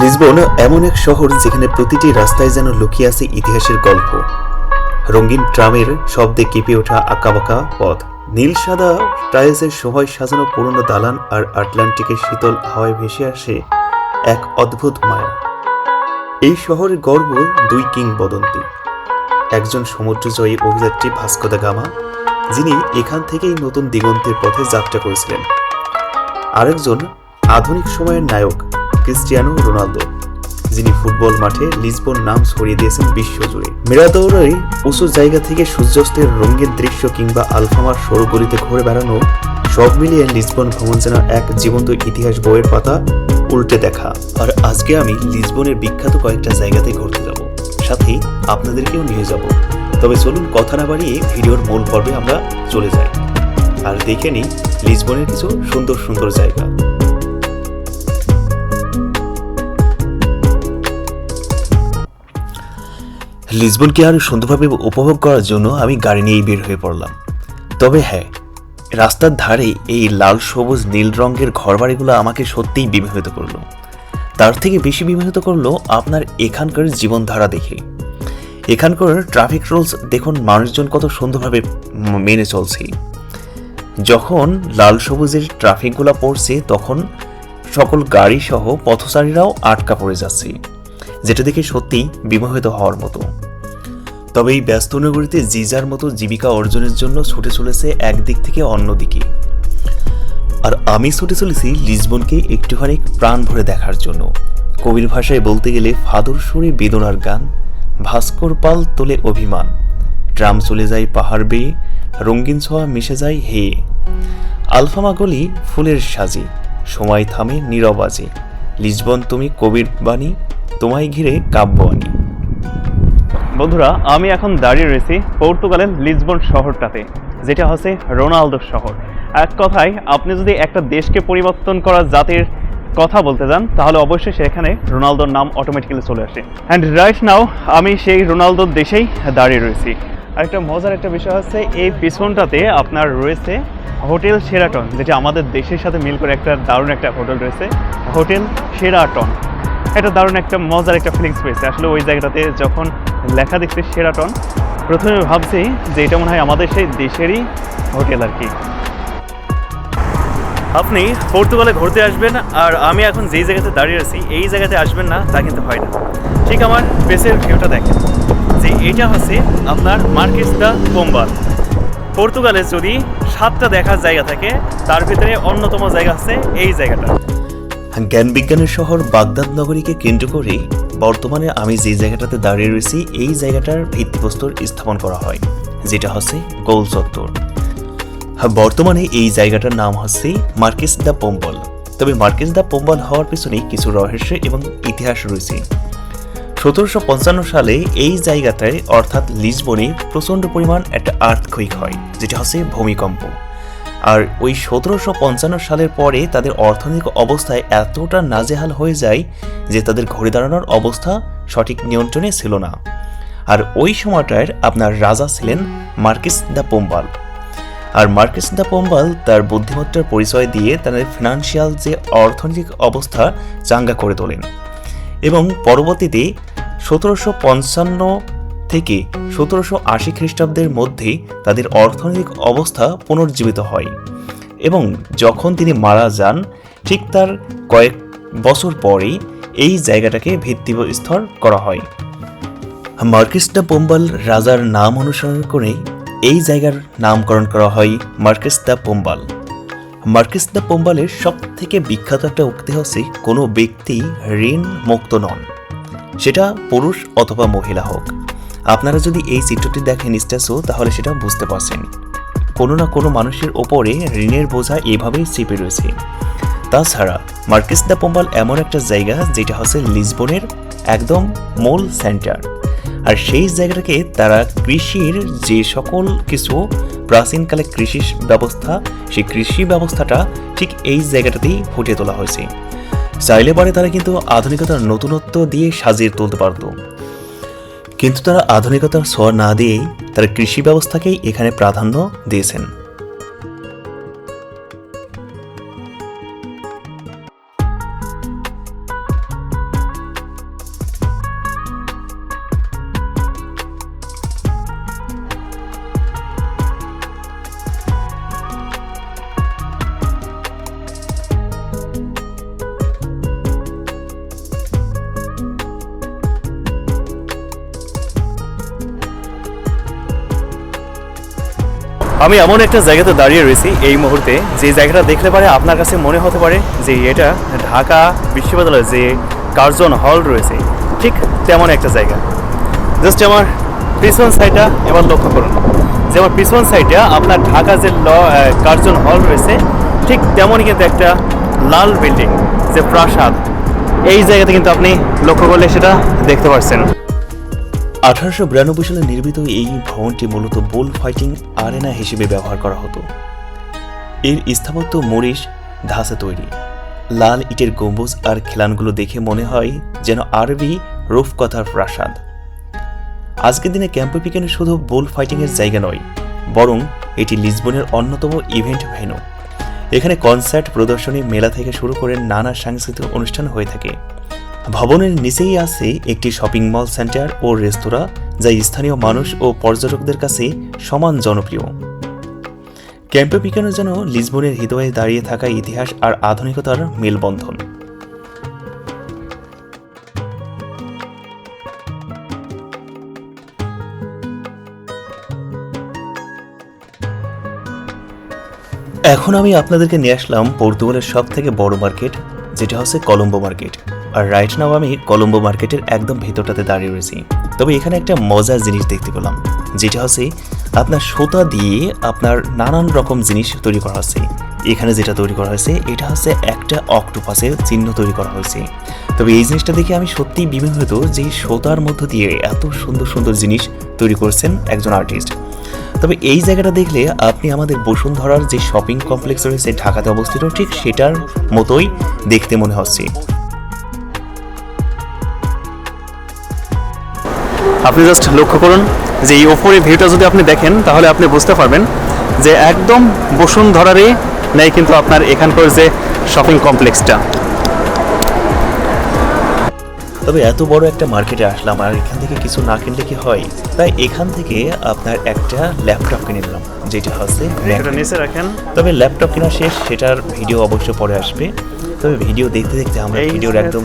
Lisbon এমন এক শহর যেখানে প্রতিটি রাস্তায় যেন লুকিয়ে আছে ইতিহাসের গল্প। রঙিন ট্রামের শব্দে কেঁপে ওঠা আঁকাবাঁকা পথ। নীল সাদা টাইলসের সময় সাজানো পুরনো দালান আর আটলান্টিকের শীতল হাওয়ায় ভেসে আসে এক অদ্ভুত মায়া। এই শহরের গর্ব দুই কিংবদন্তি। একজন সমুদ্রজয়ী অভিযাত্রী ভাস্কো দা গামা, যিনি এখান থেকেই নতুন দিগন্তের পথে যাত্রা করেছিলেন। আরেকজন আধুনিক সময়ের নায়ক ক্রিস্টিয়ানো রোনালদো, যিনি ফুটবল মাঠে লিসবন নাম ছড়িয়ে দিয়েছেন বিশ্বজুড়ে। মিরাদৌরের উঁচু জায়গা থেকে সূর্যাস্তের রঙের দৃশ্য কিংবা আলফামার সরু ঘুরে বেড়ানো সব মিলিয়ে লিসবন ভ্রমণ যেন এক জীবন্ত ইতিহাস বইয়ের পাতা উল্টে দেখা। আর আজকে আমি লিসবনের বিখ্যাত কয়েকটা জায়গাতে ঘুরতে যাব। সাথে আপনাদেরকেও নিয়ে যাব। তবে চলুন কথা না বাড়িয়ে ভিডিওর মূল পর্বে আমরা চলে যাই। আর দেখে নিই লিসবনের কিছু সুন্দর সুন্দর জায়গা। লিসবনকে আরও সুন্দরভাবে উপভোগ করার জন্য আমি গাড়ি নিয়েই বের হয়ে পড়লাম। তবে হ্যাঁ রাস্তার ধারে এই লাল, সবুজ, নীল রঙের ঘরবাড়িগুলো আমাকে সত্যিই বিমোহিত করল। তার থেকে বেশি বিমোহিত করল আপনার এখানকার জীবনধারা দেখে। এখানকার ট্রাফিক রুলস দেখুন মানুষজন কত সুন্দরভাবে মেনে চলছে। যখন লাল, সবুজের ট্রাফিকগুলো পড়ছে, তখন সকল গাড়ি সহ পথচারীরাও আটকা পড়ে যাচ্ছে, যেটা দেখে সত্যিই বিমোহিত হওয়ার মতো। তবে এই ব্যস্ত নগরীতে জিজার মতো জীবিকা অর্জনের জন্য ছুটে চলেছে একদিক থেকে অন্যদিকে। আর আমি ছুটে চলেছি লিসবনকে একটুখানি প্রাণ ভরে দেখার জন্য। কবির ভাষায় বলতে গেলে ফাদর সুরে বেদনার গান, ভাস্কর পাল তোলে অভিমান। ট্রাম চলে যায় পাহাড় বেয়ে, রঙিন ছোঁয়া মিশে যায় হে আলফামা গলি ফুলের সাজে, সময় থামে নীরবাজে লিসবন, তুমি কবির বাণী, তোমায় ঘিরে কাব্য আনি বন্ধুরা, আমি এখন দাঁড়িয়ে রয়েছি পর্তুগালের লিসবন শহরটাতে, যেটা হচ্ছে রোনালদো শহর। এক কথায়, আপনি যদি একটা দেশকে পরিবর্তন করা জাতির কথা বলতে যান, তাহলে অবশ্যই সেখানে রোনালদোর নাম অটোমেটিক্যালি চলে আসে। অ্যান্ড রাইট নাও আমি সেই রোনালদোর দেশেই দাঁড়িয়ে রয়েছি। আর একটা মজার একটা বিষয় হচ্ছে, এই পিছনটাতে আপনার রয়েছে হোটেল সেরাটন যেটা আমাদের দেশের সাথে মিল করে একটা দারুণ একটা হোটেল রয়েছে, হোটেল সেরাটন এটা দারুণ একটা মজার একটা ফিলিংস পেয়েছে। আসলে ওই জায়গাটাতে যখন লেখা দেখছি সেরাটন প্রথমে ভাবছি যে এটা মনে হয় আমাদের সেই দেশেরই হোটেল আর কি। আপনি পর্তুগালে ঘুরতে আসবেন আর আমি এখন যেই জায়গাতে দাঁড়িয়ে আছি, এই জায়গাতে আসবেন না, তা কিন্তু হয় না। ঠিক আমার পেসের ভিউটা দেখেন। যে এটা হচ্ছে আপনার মার্কেস দা পোম্বাল পর্তুগালে যদি সাতটা দেখার জায়গা থাকে, তার ভিতরে অন্যতম জায়গা হচ্ছে এই জায়গাটা। জ্ঞান বিজ্ঞানের শহর বাগদাদ নগরীকে কেন্দ্র করে বর্তমানে আমি যে জায়গাটাতে দাঁড়িয়ে রয়েছি এই জায়গাটার ভিত্তিপ্রস্তর স্থাপন করা হয় যেটা হচ্ছে গোল চত্বর। হ্যাঁ, বর্তমানে এই জায়গাটার নাম হচ্ছে মার্কেস দ্য পোম্বল। তবে মার্কেস দ্য পোম্বল হওয়ার পিছনে কিছু রহস্য এবং ইতিহাস রয়েছে। সতেরোশো পঞ্চান্ন সালে এই জায়গাটায় অর্থাৎ লিসবনে প্রচণ্ড পরিমাণ একটা আর্থকুইক হয় যেটা হচ্ছে ভূমিকম্প। আর ওই সতেরোশো পঞ্চান্ন সালের পরে তাদের অর্থনৈতিক অবস্থায় এতটা নাজেহাল হয়ে যায় যে তাদের ঘুরে দাঁড়ানোর অবস্থা সঠিক নিয়ন্ত্রণে ছিল না। আর ওই সময়টার আপনার রাজা ছিলেন মার্কিস দ্য পোম্বাল। আর মার্কেস দ্য পোম্বাল তার বুদ্ধিমত্তার পরিচয় দিয়ে তাদের ফিনান্সিয়াল যে অর্থনৈতিক অবস্থা চাঙ্গা করে তোলেন। এবং পরবর্তীতে সতেরোশো পঞ্চান্ন থেকে সতেরোশো আশি খ্রিস্টাব্দের মধ্যে তাদের অর্থনৈতিক অবস্থা পুনর্জীবিত হয় এবং যখন তিনি মারা যান, ঠিক তার কয়েক বছর পরেই এই জায়গাটাকে ভিত্তিস্তর করা হয়। মার্কেস দ্য পোম্বাল রাজার নাম অনুসরণ করে এই জায়গার নামকরণ করা হয় Marquis de Pombal. Marquis de পোম্বালের সব থেকে বিখ্যাত একটা উক্তি হচ্ছে, কোনো ব্যক্তি ঋণ মুক্ত নন। সেটা পুরুষ অথবা মহিলা হোক। আপনারা যদি এই চিত্রটি দেখেন স্ট্যাচু, তাহলে সেটা বুঝতে পারছেন। কোনো না কোনো মানুষের ওপরে ঋণের বোঝা এভাবেই চেপে রয়েছে। তাছাড়া, মার্কেস দ্য পোম্বাল এমন একটা জায়গা যেটা হচ্ছে লিসবনের একদম মূল সেন্টার। আর সেই জায়গাটাকে তারা কৃষির যে সকল কিছু প্রাচীনকালে কৃষি ব্যবস্থা, সেই কৃষি ব্যবস্থাটা ঠিক এই জায়গাটাতেই ফুটিয়ে তোলা হয়েছে। চাইলে পারে তারা কিন্তু আধুনিকতার নতুনত্ব দিয়ে সাজিয়ে তুলতে পারত। কিন্তু তারা আধুনিকতার সর না দিয়েই তারা কৃষি ব্যবস্থাকেই এখানে প্রাধান্য দিয়েছেন। আমি এমন একটা জায়গাতে দাঁড়িয়ে রয়েছি এই মুহূর্তে, যে জায়গাটা দেখলে পারে আপনার কাছে মনে হতে পারে যে এটা ঢাকা বিশ্ববিদ্যালয়ের যে কার্জন হল রয়েছে, ঠিক তেমন একটা জায়গা। জাস্ট আমার পিছন সাইডটা এবার লক্ষ্য করুন। যে আমার পিছন সাইডটা আপনার ঢাকা যে ল কার্জন হল রয়েছে, ঠিক তেমনই কিন্তু একটা লাল বিল্ডিং যে প্রাসাদ। এই জায়গাতে কিন্তু আপনি লক্ষ্য করলে সেটা দেখতে পাচ্ছেন আঠারোশো বিরানব্বই সালে নির্মিত এই ভবনটি মূলত বোল ফাইটিং আরেনা হিসেবে ব্যবহার করা হতো। এর স্থাপত্য মরিশ ধাঁচে তৈরি। লাল ইটের গম্বুজ আর খিলানগুলো দেখে মনে হয় যেন আরবি রূপকথার প্রাসাদ। আজকের দিনে ক্যাম্পে পিকেনে শুধু বুল ফাইটিংয়ের জায়গা নয়, বরং এটি লিসবনের অন্যতম ইভেন্ট ভেন্যু এখানে কনসার্ট প্রদর্শনী, মেলা থেকে শুরু করে নানা সাংস্কৃতিক অনুষ্ঠান হয়ে থাকে। ভবনের নিচেই আছে একটি শপিং মল সেন্টার ও রেস্তোরাঁ যা স্থানীয় মানুষ ও পর্যটকদের কাছে সমান জনপ্রিয়। ক্যাম্পে পিকানো যেন লিসবনের হৃদয়ে দাঁড়িয়ে থাকা ইতিহাস আর আধুনিকতার মেলবন্ধন। এখন আমি আপনাদেরকে নিয়ে আসলাম পর্তুগালের সব থেকে বড় মার্কেট, যেটা হচ্ছে কলম্বো মার্কেট। আর রাইট নাও আমি কলম্বো মার্কেটের একদম ভেতরটাতে দাঁড়িয়ে রয়েছি। তবে এখানে একটা মজার জিনিস দেখতে পেলাম, যেটা হচ্ছে আপনার সুতা দিয়ে আপনার নানান রকম জিনিস তৈরি করা হচ্ছে। এখানে যেটা তৈরি করা হয়েছে, এটা হচ্ছে একটা অক্টোপাসের চিহ্ন তৈরি করা হয়েছে। তবে এই জিনিসটা দেখে আমি সত্যিই বিমোহিত যে সুতার মধ্য দিয়ে এত সুন্দর সুন্দর জিনিস তৈরি করছেন একজন আর্টিস্ট তবে এই জায়গাটা দেখলে আপনি আমাদের বসুন্ধরার যে শপিং কমপ্লেক্স রয়েছে ঢাকাতে অবস্থিত, ঠিক সেটার মতোই দেখতে মনে হচ্ছে। আপনি জাস্ট লক্ষ্য করুন যে এই ওপরে ভিউটা যদি আপনি দেখেন তাহলে আপনি বুঝতে পারবেন যে একদম বসুন্ধরারই নেই কিন্তু আপনার এখানকার যে শপিং কমপ্লেক্সটা তবে এত বড় একটা মার্কেটে আসলাম আর এখান থেকে কিছু না কিনলে কি হয়? তাই এখান থেকে আপনার একটা ল্যাপটপ কিনে নিলাম যেটা হচ্ছে নিচে রাখেন। তবে ল্যাপটপ কেনা শেষ সেটার ভিডিও অবশ্য পরে আসবে। তবে ভিডিও দেখতে দেখতে আমরা ভিডিওর একদম